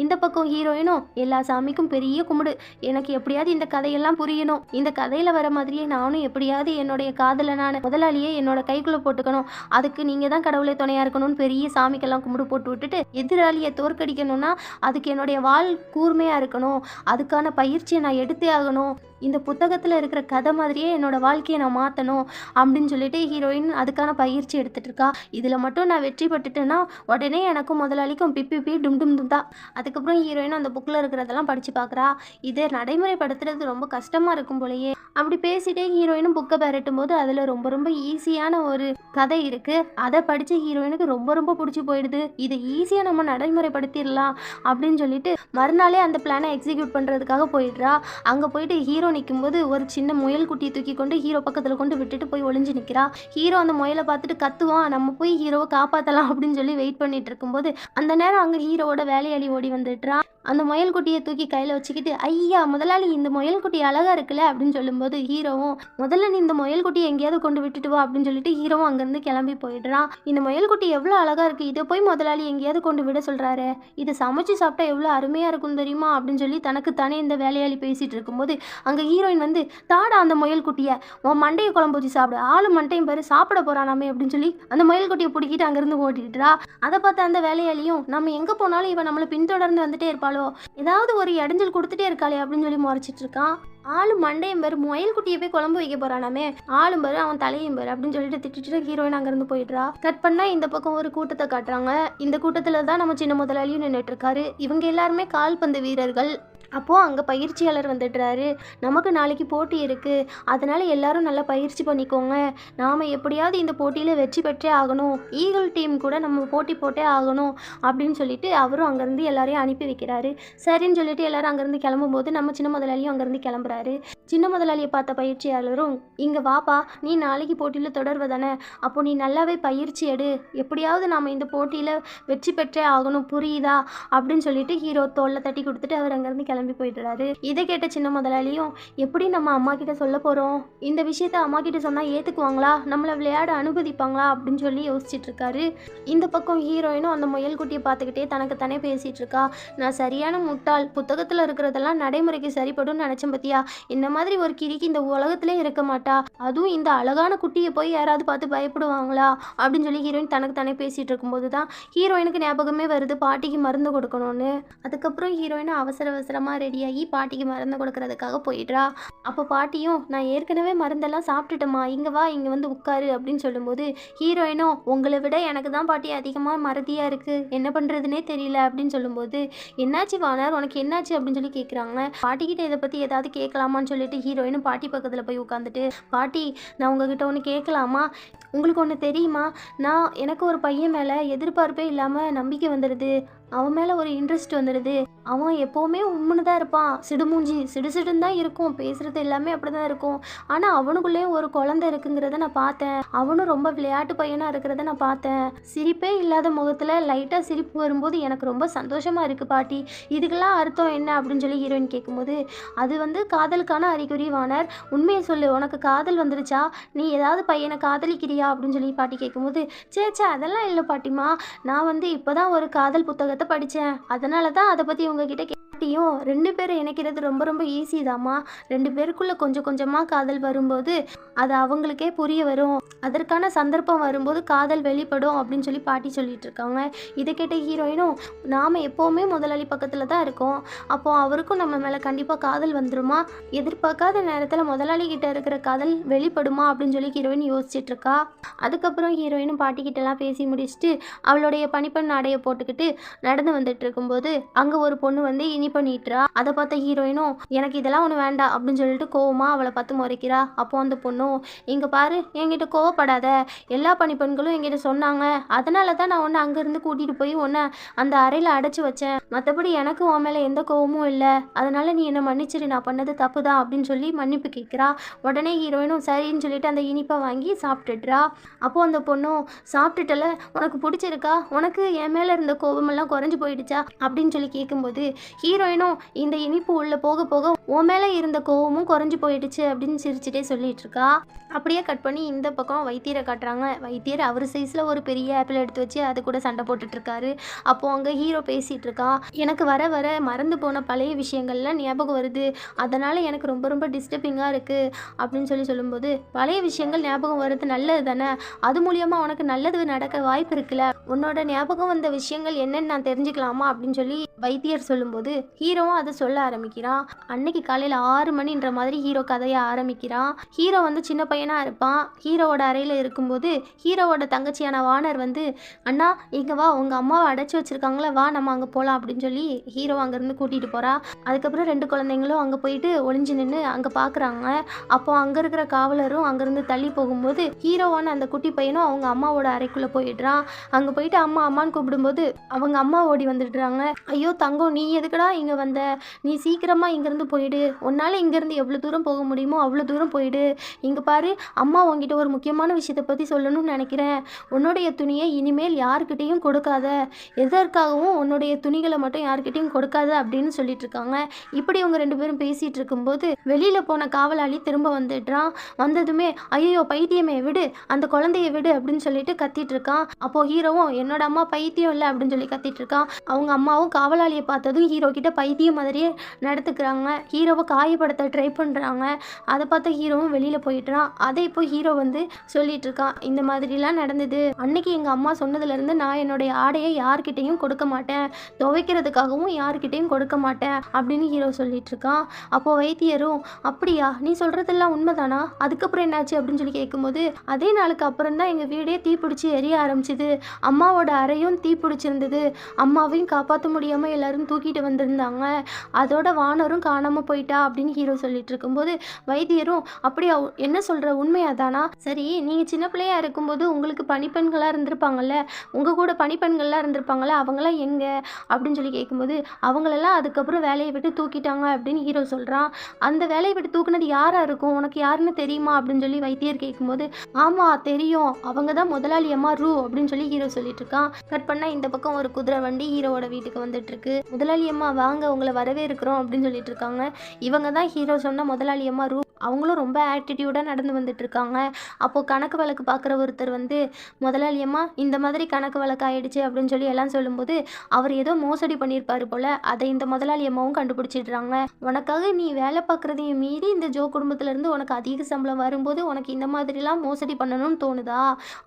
இந்த பக்கம் ஹீரோயினும் எல்லா சாமிக்கும் பெரிய கும்பிடு. எனக்கு எப்படியாவது இந்த கதையெல்லாம் புரியணும். இந்த கதையில் வர மாதிரியே நானும் எப்படியாவது என்னுடைய காதலை நான் முதலாளியே என்னோட கைக்குள்ளே போட்டுக்கணும். அதுக்கு நீங்கள் தான் கடவுளை துணையாக இருக்கணும்னு பெரிய சாமிக்கெல்லாம் கும்பிடு போட்டு விட்டுட்டு எதிராளியை தோற்கடிக்கணும்னா அதுக்கு என்னுடைய வாள் கூர்மையாக இருக்கணும். அதுக்கான பயிற்சியை நான் எடுத்தே ஆகணும். இந்த புத்தகத்தில் இருக்கிற கதை மாதிரியே என்னோட வாழ்க்கையை நான் மாற்றணும் அப்படின்னு சொல்லிட்டு ஹீரோயின் அதுக்கான பயிற்சி எடுத்துகிட்டு இருக்கா இதில் மட்டும் நான் வெற்றி பெற்றுட்டேன்னா உடனே எனக்கும் முதலாளிக்கும் பிப்பி பி டும் டும் டும் தான் அதுக்கப்புறம் ஹீரோயின் அந்த புக்கில் இருக்கிறதெல்லாம் படித்து பார்க்குறா இதை நடைமுறைப்படுத்துறது ரொம்ப கஷ்டமாக இருக்கும் போலயே. அப்படி பேசிட்டே ஹீரோயினும் புக்கை பெரட்டும் போது அதில் ரொம்ப ரொம்ப ஈஸியான ஒரு கதை இருக்குது அதை படித்த ஹீரோயினுக்கு ரொம்ப ரொம்ப பிடிச்சி போயிடுது. இதை ஈஸியாக நம்ம நடைமுறைப்படுத்திடலாம் அப்படின்னு சொல்லிட்டு மறுநாளே அந்த பிளானை எக்ஸிக்யூட் பண்ணுறதுக்காக போயிடுறா. அங்கே போயிட்டு ஹீரோ நிற்கும்போது ஒரு சின்ன முயல் குட்டியை தூக்கி கொண்டு ஹீரோ பக்கத்தில் கொண்டு விட்டுட்டு போய் ஒளிஞ்சு நிற்கிறா ஹீரோ அந்த முயலை பார்த்துட்டு கத்துவான். நம்ம போய் ஹீரோவை காப்பாற்றலாம் அப்படின்னு சொல்லி வெயிட் பண்ணிட்டு இருக்கும்போது அந்த நேரம் அங்கே ஹீரோவோட வேலையாளி ஓடி வந்துட்டுறான் அந்த முயல் குட்டியை தூக்கி கையில் வச்சுக்கிட்டு ஐயா முதலாளி இந்த முயல் குட்டி அழகாக இருக்குல்ல? அப்படின்னு சொல்லும்போது ஹீரோவும் முதல்ல நீ இந்த முயல் குட்டியை எங்கேயாவது கொண்டு விட்டுட்டு வா அப்படின்னு சொல்லிட்டு ஹீரோவும் அங்கேருந்து கிளம்பி போயிடுறான். இந்த முயல் குட்டி எவ்வளோ அழகாக இருக்குது இதை போய் முதலாளி எங்கேயாவது கொண்டு விட சொல்கிறாரு இதை சமைச்சு சாப்பிட்டா எவ்வளோ அருமையாக இருக்கும் தெரியுமா? அப்படின்னு சொல்லி தனக்கு தானே இந்த வேலையாளி பேசிகிட்டு இருக்கும்போது அங்கே ஹீரோயின் வந்து தாடா அந்த முயல் குட்டியை. உன் மண்டையை குழம்பு வச்சு சாப்பிடு. ஆளு மண்டையும் பேர். சாப்பிட போறானாமே அப்படின்னு சொல்லி அந்த முயல் குட்டியை பிடிக்கிட்டு அங்கேருந்து ஓட்டிட்டுறா அதை பார்த்து அந்த வேலையாளியும் நம்ம எங்கே போனாலும் இவன் நம்மளை பின்தொடர்ந்து வந்துட்டே இருப்பாள்? ஏதாவது ஒரு இடைஞ்சல் கொடுத்துட்டே இருக்காளே அப்படின்னு சொல்லி முறைச்சிட்டு இருக்கான் ஆளு மண்டையும் பேர் முயல் குட்டியை போய் குழம்பு வைக்க போறானாமே. ஆளும் பேர் அவன் தலையும் பேர் அப்படின்னு சொல்லிட்டு திட்டிட்டு ஹீரோயின் அங்கேருந்து போயிடுறா. கட் பண்ணா இந்த பக்கம் ஒரு கூட்டத்தை காட்டுறாங்க. இந்த கூட்டத்தில் தான் நம்ம சின்ன முதலாளியும் நின்றுட்டு இருக்காரு. இவங்க எல்லாருமே கால்பந்து வீரர்கள். அப்போது அங்கே பயிற்சியாளர் வந்துடுறாரு. நமக்கு நாளைக்கு போட்டி இருக்குது அதனால் எல்லாரும் நல்லா பயிற்சி பண்ணிக்கோங்க. நாம் எப்படியாவது இந்த போட்டியில் வெற்றி பெற்றே ஆகணும். ஈகிள் டீம் கூட நம்ம போட்டி போட்டே ஆகணும் அப்படின்னு சொல்லிட்டு அவரும் அங்கேருந்து எல்லாரையும் அனுப்பி வைக்கிறாரு. சரின்னு சொல்லிட்டு எல்லாரும் அங்கேருந்து கிளம்பும்போது நம்ம சின்ன முதலாளியும் அங்கேருந்து கிளம்புறாரு. சின்ன முதலாளியை பார்த்த பயிற்சியாளரும் இங்கே வாப்பா நீ நாளைக்கு போட்டியில் தொடர்வதானே அப்போ நீ நல்லாவே பயிற்சி எடு எப்படியாவது நாம் இந்த போட்டியில் வெற்றி பெற்றே ஆகணும் புரியுதா? அப்படின்னு சொல்லிட்டு ஹீரோ தோல்ல தட்டி கொடுத்துட்டு அவர் அங்கேருந்து கிளம்பி போயிடுறாரு. இதை கேட்ட சின்ன முதலாளியும் எப்படி நம்ம அம்மா கிட்ட சொல்ல போகிறோம் இந்த விஷயத்த அம்மா கிட்ட சொன்னால் ஏற்றுக்குவாங்களா நம்மளை விளையாட அனுமதிப்பாங்களா? அப்படின்னு சொல்லி யோசிச்சுட்டு இருக்காரு. இந்த பக்கம் ஹீரோயினும் அந்த முயல் குட்டியை பார்த்துக்கிட்டே தனக்கு தானே பேசிட்டு இருக்கா. நான் சரியான முட்டாள் புத்தகத்தில் இருக்கிறதெல்லாம் நடைமுறைக்கு சரிப்படும் நினச்சேன் பத்தியா? இந்த மாதிரி மாதிரி ஒரு கிரிக்கு இந்த உலகத்திலே இருக்க மாட்டா. அதுவும் இந்த அழகான குட்டியை போய் யாராவது பார்த்து பயப்படுவாங்களா? அப்படின்னு சொல்லி ஹீரோயின் தனக்கு தானே பேசிட்டு இருக்கும்போது தான் ஹீரோயினுக்கு ஞாபகமே வருது பாட்டிக்கு மருந்து கொடுக்கணும்னு. அதுக்கப்புறம் ஹீரோயினும் அவசர அவசரமாக ரெடியாகி பாட்டிக்கு மருந்து கொடுக்கறதுக்காக போயிடுறா. அப்போ பாட்டியும் நான் ஏற்கனவே மருந்தெல்லாம் சாப்பிட்டுட்டேம்மா இங்கே வா இங்கே வந்து உட்காரு அப்படின்னு சொல்லும்போது ஹீரோயினும் உங்களை விட எனக்கு தான் பாட்டி அதிகமாக மறதியாக இருக்குது என்ன பண்ணுறதுனே தெரியல அப்படின்னு சொல்லும்போது என்னாச்சு வானர் உனக்கு என்னாச்சு? அப்படின்னு சொல்லி கேட்குறாங்க பாட்டிக்கிட்ட இதை பற்றி ஏதாவது கேட்கலாமான்னு சொல்லி சொல்லிட்டு ஹீரோயினும் பாட்டி பக்கத்தில் போய் உட்காந்துட்டு பாட்டி நான் உங்ககிட்ட ஒன்று கேட்கலாமா உங்களுக்கு ஒன்று தெரியுமா? நான் எனக்கு ஒரு பையன் மேலே எதிர்பார்ப்பே இல்லாமல் நம்பிக்கை வந்துடுது அவன் மேலே ஒரு இன்ட்ரெஸ்ட் வந்துடுது. அவன் எப்போவுமே உண்மைன்னு தான் இருப்பான். சிடுமூஞ்சி சிடு சிடுன்னு தான் இருக்கும். பேசுகிறது எல்லாமே அப்படி தான் இருக்கும். ஆனால் அவனுக்குள்ளேயும் ஒரு குழந்தை இருக்குங்கிறத நான் பார்த்தேன். அவனும் ரொம்ப விளையாட்டு பையனாக இருக்கிறத நான் பார்த்தேன். சிரிப்பே இல்லாத முகத்தில் லைட்டாக சிரிப்பு வரும்போது எனக்கு ரொம்ப சந்தோஷமாக இருக்குது பாட்டி. இதுக்கெல்லாம் அர்த்தம் என்ன அப்படின்னு சொல்லி ஹீரோயின் கேட்கும்போது அது வந்து காதலுக்கான அறிகுறி வாணர். உண்மையை சொல்லு உனக்கு காதல் வந்துருச்சா? நீ ஏதாவது பையனை காதலிக்கிறியா அப்படின்னு சொல்லி பாட்டி கேட்கும்போது சே சே அதெல்லாம் இல்லை பாட்டிமா நான் வந்து இப்போ தான் ஒரு காதல் புத்தகத்தை படித்தேன் அதனால தான் அதை பற்றி உங்ககிட்ட பாட்டியும் ரெண்டு பேரும் இணைக்கிறது ரொம்ப ரொம்ப ஈஸி தாம்மா. ரெண்டு பேருக்குள்ளே கொஞ்சம் கொஞ்சமாக காதல் வரும்போது அது அவங்களுக்கே புரிய வரும். அதற்கான சந்தர்ப்பம் வரும்போது காதல் வெளிப்படும் அப்படின்னு சொல்லி பாட்டி சொல்லிட்டு இருக்காங்க. இதை கேட்ட ஹீரோயினும் நாம் எப்போவுமே முதலாளி பக்கத்தில் தான் இருக்கோம். அப்போ அவருக்கும் நம்ம மேலே கண்டிப்பாக காதல் வந்துருமா? எதிர்பார்க்காத நேரத்தில் முதலாளி கிட்ட இருக்கிற காதல் வெளிப்படுமா? அப்படின்னு சொல்லி ஹீரோயின் யோசிச்சுட்டு இருக்கா. அதுக்கப்புறம் ஹீரோயினும் பாட்டிக்கிட்டலாம் பேசி முடிச்சுட்டு அவளுடைய பனிப்பெண் ஆடையை போட்டுக்கிட்டு நடந்து வந்துட்டு இருக்கும்போது அங்கே ஒரு பொண்ணு வந்து இனி பண்ணிட்டுறா. அதை பார்த்த ஹீரோயினும் எனக்கு இதெல்லாம் ஒன்று வேண்டாம் அப்படின்னு சொல்லிட்டு கோவமா அவளை பார்த்து முறைக்கிறா. அப்போ அந்த பொண்ணும் இங்கே பாரு என்கிட்ட கோவப்படாத. எல்லா பணிப்பெண்களும் என்கிட்ட சொன்னாங்க. அதனால தான் நான் ஒன்று அங்கேருந்து கூட்டிகிட்டு போய் ஒன்று அந்த அறையில் அடைச்சி வச்சேன். மற்றபடி எனக்கு உன் மேலே எந்த கோவமும் இல்லை. அதனால நீ என்னை மன்னிச்சிரு. நான் பண்ணது தப்பு தான் அப்படின்னு சொல்லி மன்னிப்பு கேட்குறா. உடனே ஹீரோயினும் சரின்னு சொல்லிட்டு அந்த இனிப்பை வாங்கி சாப்பிட்டுட்றா. அப்போது அந்த பொண்ணும் சாப்பிட்டுட்டல உனக்கு பிடிச்சிருக்கா? உனக்கு என் மேலே இருந்த கோபமெல்லாம் குறைஞ்சி போயிடுச்சா? அப்படின்னு சொல்லி கேட்கும்போது ஹீரோயினும் இந்த இனிப்பு உள்ளே போக போக உன் மேலே இருந்த கோவமும் குறைஞ்சு போயிடுச்சு அப்படின்னு சிரிச்சுட்டே சொல்லிட்டு இருக்கா. அப்படியே கட் பண்ணி இந்த பக்கம் வைத்தியரை காட்டுறாங்க. வைத்தியர் அவர் சைஸில் ஒரு பெரிய ஆப்பிள் எடுத்து வச்சு அது கூட சண்டை போட்டுட்டு இருக்காரு. அப்போ அங்கே ஹீரோ பேசிட்டு இருக்கா. எனக்கு வர வர மறந்து போன பழைய விஷயங்கள்லாம் ஞாபகம் வருது. அதனால் எனக்கு ரொம்ப ரொம்ப டிஸ்டர்பிங்காக இருக்குது அப்படின்னு சொல்லி சொல்லும்போது பழைய விஷயங்கள் ஞாபகம் வருது நல்லது தானே? அது மூலியமாக உனக்கு நல்லது நடக்க வாய்ப்பு இருக்குல்ல? உன்னோட ஞாபகம் வந்த விஷயங்கள் என்னன்னு நான் தெரிஞ்சுக்கலாமா அப்படின்னு சொல்லி வைத்தியர் சொல்லும்போது ஹீரோவும் அதை சொல்ல ஆரம்பிக்கிறான் அன்னைக்கு காலையில் ஆறு மணின்ற மாதிரி ஹீரோ கதையை ஆரம்பிக்கிறான் ஹீரோ வந்து சின்ன பையனாக இருப்பான். ஹீரோவோட அறையில் இருக்கும்போது ஹீரோவோட தங்கச்சியான வானர் வந்து அண்ணா இங்கே வா உங்கள் அம்மாவை அடைச்சி வச்சிருக்காங்களே வா நம்ம அங்கே போகலாம் அப்படின்னு சொல்லி ஹீரோ அங்கேருந்து கூட்டிகிட்டு போகிறா அதுக்கப்புறம் ரெண்டு குழந்தைங்களும் அங்கே போயிட்டு ஒளிஞ்சு நின்று அங்கே பார்க்குறாங்க அப்போ அங்கே இருக்கிற காவலரும் அங்கேருந்து தள்ளி போகும்போது ஹீரோவான அந்த குட்டி பையனும் அவங்க அம்மாவோட அறைக்குள்ளே போயிடுறான். அங்கே போயிட்டு அம்மா அம்மான்னு கூப்பிடும்போது அவங்க அம்மா ஓடி வந்துடுறாங்க. ஐயோ தங்கம் நீ எதுக்குடா இங்கே வந்த. நீ சீக்கிரமாக இங்கேருந்து போயிடு. உன்னால் இங்கேருந்து எவ்வளோ தூரம் போக முடியுமோ அவ்வளோ தூரம் போயிடு. இங்கே பாரு அம்மா உங்ககிட்ட ஒரு முக்கியமான விஷயத்தை பற்றி சொல்லணும்னு நினைக்கிறேன். உன்னுடைய துணியை இனிமேல் யாருக்கிட்டேயும் கொடுக்காத. எதற்காகவும் உன்னுடைய துணிகளை மட்டும் யாருக்கிட்டேயும் கொடுக்காத அப்படின்னு சொல்லிட்டு இருக்காங்க. இப்படி இவங்க ரெண்டு பேரும் பேசிகிட்டு இருக்கும்போது வெளியில் போன காவலாளி திரும்ப வந்துடுறான். வந்ததுமே ஐயோ பைத்தியமே விடு. அந்த குழந்தைய விடு அப்படின்னு சொல்லிட்டு கத்திட்டு இருக்கான். அப்போ ஹீரோவும் என்னோட அம்மா பைத்தியம் இல்லை அப்படின்னு சொல்லி கத்திட்டு இருக்கான். அவங்க அம்மாவும் காவலாளியை பார்த்ததும் ஹீரோ கிட்ட பைத்தியம் மாதிரியே நடத்துக்கிறாங்க ஹீரோவை காயப்படுத்த ட்ரை பண்ணுறாங்க அதை பார்த்து ஹீரோவும் வெளியில் போயிட்டுறான் அதை இப்போ ஹீரோ வந்து சொல்லிட்டு இருக்கான். இந்த மாதிரிலாம் நடந்தது. அன்னைக்கு எங்கள் அம்மா சொன்னதுலேருந்து நான் என்னுடைய ஆடையை யார்கிட்டையும் கொடுக்க மாட்டேன். துவைக்கிறதுக்காகவும் யார்கிட்டையும் கொடுக்க மாட்டேன் அப்படின்னு ஹீரோ சொல்லிட்டு இருக்கான். அப்போ வைத்தியரும் அப்படியா? நீ சொல்கிறதெல்லாம் உண்மைதானா? அதுக்கப்புறம் என்னாச்சு? அப்படின்னு சொல்லி கேட்கும்போது அதே நாளுக்கு அப்புறம் தான் எங்கள் வீடே தீப்பிடிச்சி எரிய ஆரம்பிச்சிது. அம்மாவோட அறையும் தீப்பிடிச்சிருந்தது அம்மாவையும் காப்பாற்ற முடியாமல் எல்லாரும் தூக்கிட்டு வந்திருந்தாங்க இருந்தாங்க. அதோட வானரும் காணாமல் போயிட்டா அப்படின்னு ஹீரோ சொல்லிட்டு இருக்கும்போது வைத்தியரும் அப்படி என்ன சொல்கிற உண்மையாதானா சரி நீங்கள் சின்ன பிள்ளையா இருக்கும்போது உங்களுக்கு பணிப்பெண்களாக இருந்திருப்பாங்கல்ல? உங்கள் கூட பனிப்பெண்கள்லாம் இருந்திருப்பாங்கல்ல? அவங்களாம் எங்கே? அப்படின்னு சொல்லி கேட்கும்போது அவங்களெல்லாம் அதுக்கப்புறம் வேலையை விட்டு தூக்கிட்டாங்க அப்படின்னு ஹீரோ சொல்கிறான் அந்த வேலையை விட்டு தூக்குனது யாராக இருக்கும்? உனக்கு யாருன்னு தெரியுமா? அப்படின்னு சொல்லி வைத்தியர் கேட்கும்போது ஆமாம் தெரியும். அவங்க தான் முதலாளி அம்மா ரூ. அப்படின்னு சொல்லி ஹீரோ சொல்லிட்டு இருக்கான். கட் பண்ணால் இந்த பக்கம் ஒரு குதிரை வண்டி ஹீரோவோட வீட்டுக்கு வந்துட்டு இருக்கு. முதலாளி அம்மா வாங்க உங்களை வரவேற்கிறோம் அப்படின்னு சொல்லிட்டு இருக்காங்க. இவங்க தான் ஹீரோ சொன்ன முதலாளி அம்மா ரூ. அவங்களும் ரொம்ப ஆட்டிடியூடாக நடந்து வந்துட்டு இருக்காங்க. அப்போது கணக்கு வழக்கு பார்க்குற ஒருத்தர் வந்து முதலாளி அம்மா இந்த மாதிரி கணக்கு வழக்கு ஆயிடுச்சு அப்படின்னு சொல்லி எல்லாம் சொல்லும்போது அவர் ஏதோ மோசடி பண்ணியிருப்பார் போல். அதை இந்த முதலாளி அம்மாவும் கண்டுபிடிச்சிடுறாங்க. உனக்காக நீ வேலை பார்க்குறதையும் மீறி இந்த ஜோ குடும்பத்திலேருந்து உனக்கு அதிக சம்பளம் வரும்போது உனக்கு இந்த மாதிரிலாம் மோசடி பண்ணணும்னு தோணுதா?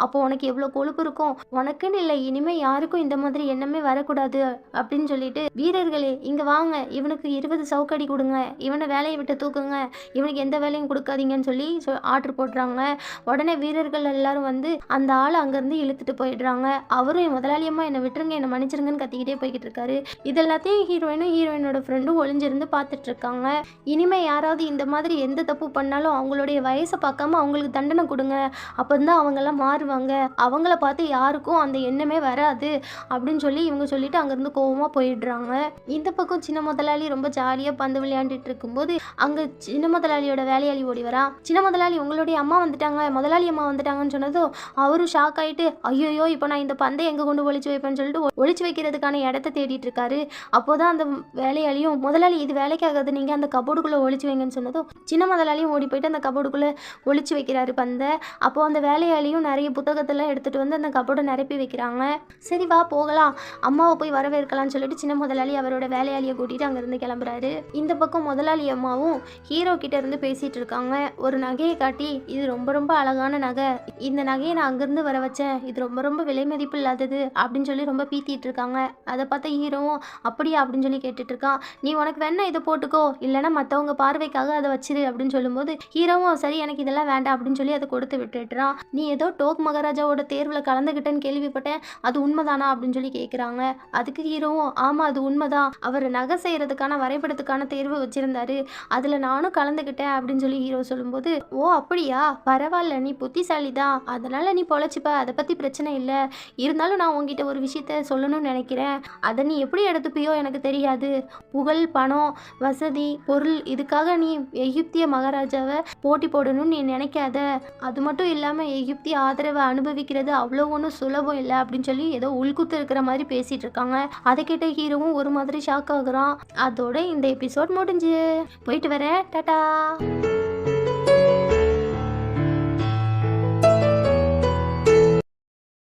அப்போ உனக்கு எவ்வளோ கொழுப்பு இருக்கும்? உனக்குன்னு இல்லை இனிமேல் யாருக்கும் இந்த மாதிரி எண்ணமே வரக்கூடாது அப்படின்னு சொல்லிட்டு வீரர்களே இங்கே வாங்க இவனுக்கு இருபது சவுக்கடி கொடுங்க இவனை வேலையை விட்டு தூக்குங்க இவனுக்கு எந்த வேலையும் கொடுக்காதீங்கன்னு சொல்லி ஆர்டர் போடுறாங்க உடனே வீரர்கள் எல்லாரும் வந்து அந்த ஆளை அங்கேருந்து இழுத்துட்டு போயிடுறாங்க. அவரும் என் முதலாளியம்மா என்னை விட்டுருங்க என்னை மன்னிச்சிருங்கன்னு கத்திக்கிட்டே போய்கிட்டு இருக்காரு. இது எல்லாத்தையும் ஹீரோயினும் ஹீரோயினோட ஃப்ரெண்டும் ஒளிஞ்சிருந்து பார்த்துட்டு இருக்காங்க. இனிமே யாராவது இந்த மாதிரி எந்த தப்பு பண்ணாலும் அவங்களுடைய வயசை பார்க்காம அவங்களுக்கு தண்டனை கொடுங்க. அப்போ தான் அவங்கெல்லாம் மாறுவாங்க. அவங்கள பார்த்து யாருக்கும் அந்த எண்ணமே வராது அப்படின்னு சொல்லி இவங்க சொல்லிட்டு அங்கேருந்து கோவமாக போயிடுறாங்க. இந்த பக்கம் சின்ன முதலாளி ரொம்ப ஜாலியாக பந்து விளையாண்டுட்டு இருக்கும்போது அங்கே சின்ன முதலாளியோட வேலையாளி ஓடி வரா. சின்ன முதலாளி உங்களுடைய அம்மா வந்துட்டாங்க முதலாளி அம்மா வந்துட்டாங்கன்னு சொன்னதும் அவரும் ஷாக் ஆகிட்டு ஐயோயோ இப்போ நான் இந்த பந்தை எங்கே கொண்டு ஒழிச்சு வைப்பேன்னு சொல்லிட்டு ஒழிச்சு வைக்கிறதுக்கான இடத்த தேடிட்டு இருக்காரு. அப்போதான் அந்த வேலையாளியும் முதலாளி இது வேலைக்காகாது நீங்கள் அந்த கபோர்டுக்குள்ளே ஒழிச்சு வைங்கன்னு சொன்னதும் சின்ன முதலாளியும் ஓடி போயிட்டு அந்த கபோர்டுக்குள்ளே ஒழிச்சு வைக்கிறாரு பந்தை. அப்போ அந்த வேலையாளியும் நிறைய புத்தகத்தெல்லாம் எடுத்துகிட்டு வந்து அந்த கபோர்டை நிரப்பி வைக்கிறாங்க. சரி வா போகலாம். அம்மாவை போய் வரவேற்கலாம்னு சொல்லிட்டு சின்ன முதலாளி அவரோட வேலை வேலையாளியை கூட்டிட்டு அங்கேருந்து கிளம்புறாரு. இந்த பக்கம் முதலாளி அம்மாவும் ஹீரோ கிட்ட இருந்து பேசிட்டு இருக்காங்க. ஒரு நகையை காட்டி இது ரொம்ப ரொம்ப அழகான நகை. இந்த நகையை நான் அங்கேருந்து வர வச்சேன். இது ரொம்ப ரொம்ப விலை மதிப்பு இல்லாதது அப்படின்னு சொல்லி ரொம்ப பீத்திட்டு இருக்காங்க. அதை பார்த்த ஹீரோவும் அப்படியா? அப்படின்னு சொல்லி கேட்டுட்டு இருக்கான். நீ உனக்கு வேணா இதை போட்டுக்கோ. இல்லைன்னா மற்றவங்க பார்வைக்காக அதை வச்சிரு. அப்படின்னு சொல்லும்போது ஹீரோவும் சரி எனக்கு இதெல்லாம் வேண்டாம். அப்படின்னு சொல்லி அதை கொடுத்து விட்டுட்டுறான் நீ ஏதோ டோக் மகாராஜாவோட தேர்வில் கலந்துக்கிட்டேன்னு கேள்விப்பட்டேன். அது உண்மைதானா? அப்படின்னு சொல்லி கேட்குறாங்க அதுக்கு ஹீரோவும் ஆமாம் அது உண்மைதான். அவர் நகை செய்கிறதுக்கான வரைபடத்துக்கான தேர்வு வச்சுருந்தாரு. அதில் நானும் கலந்துக்கிட்டேன் அப்படின்னு சொல்லி ஹீரோ சொல்லும்போது ஓ அப்படியா? பரவாயில்ல நீ புத்திசாலி தான் அதனால் நீ பொழைச்சிப்ப. அதை பற்றி பிரச்சனை இல்லை. இருந்தாலும் நான் உங்ககிட்ட ஒரு விஷயத்த சொல்லணும்னு நினைக்கிறேன். அதை நீ எப்படி எடுத்துப்பியோ எனக்கு தெரியாது. புகழ் பணம் வசதி பொருள் இதுக்காக நீ எகிப்திய மகாராஜாவை போட்டி போடணும்னு நீ நினைக்காத. அது மட்டும் இல்லாமல் எகிப்திய ஆதரவை அனுபவிக்கிறது அவ்வளோ ஒன்றும் சுலபம் இல்லை. அப்படின்னு சொல்லி ஏதோ உள்குத்து இருக்கிற மாதிரி பேசிகிட்டு இருக்காங்க. அதை கேட்ட ஹீரோவும் ஒரு மாதிரி ஷாக் ஆகுறோம். அதோட இந்த எபிசோட் முடிஞ்சு. போயிட்டு வரேன். டாட்டா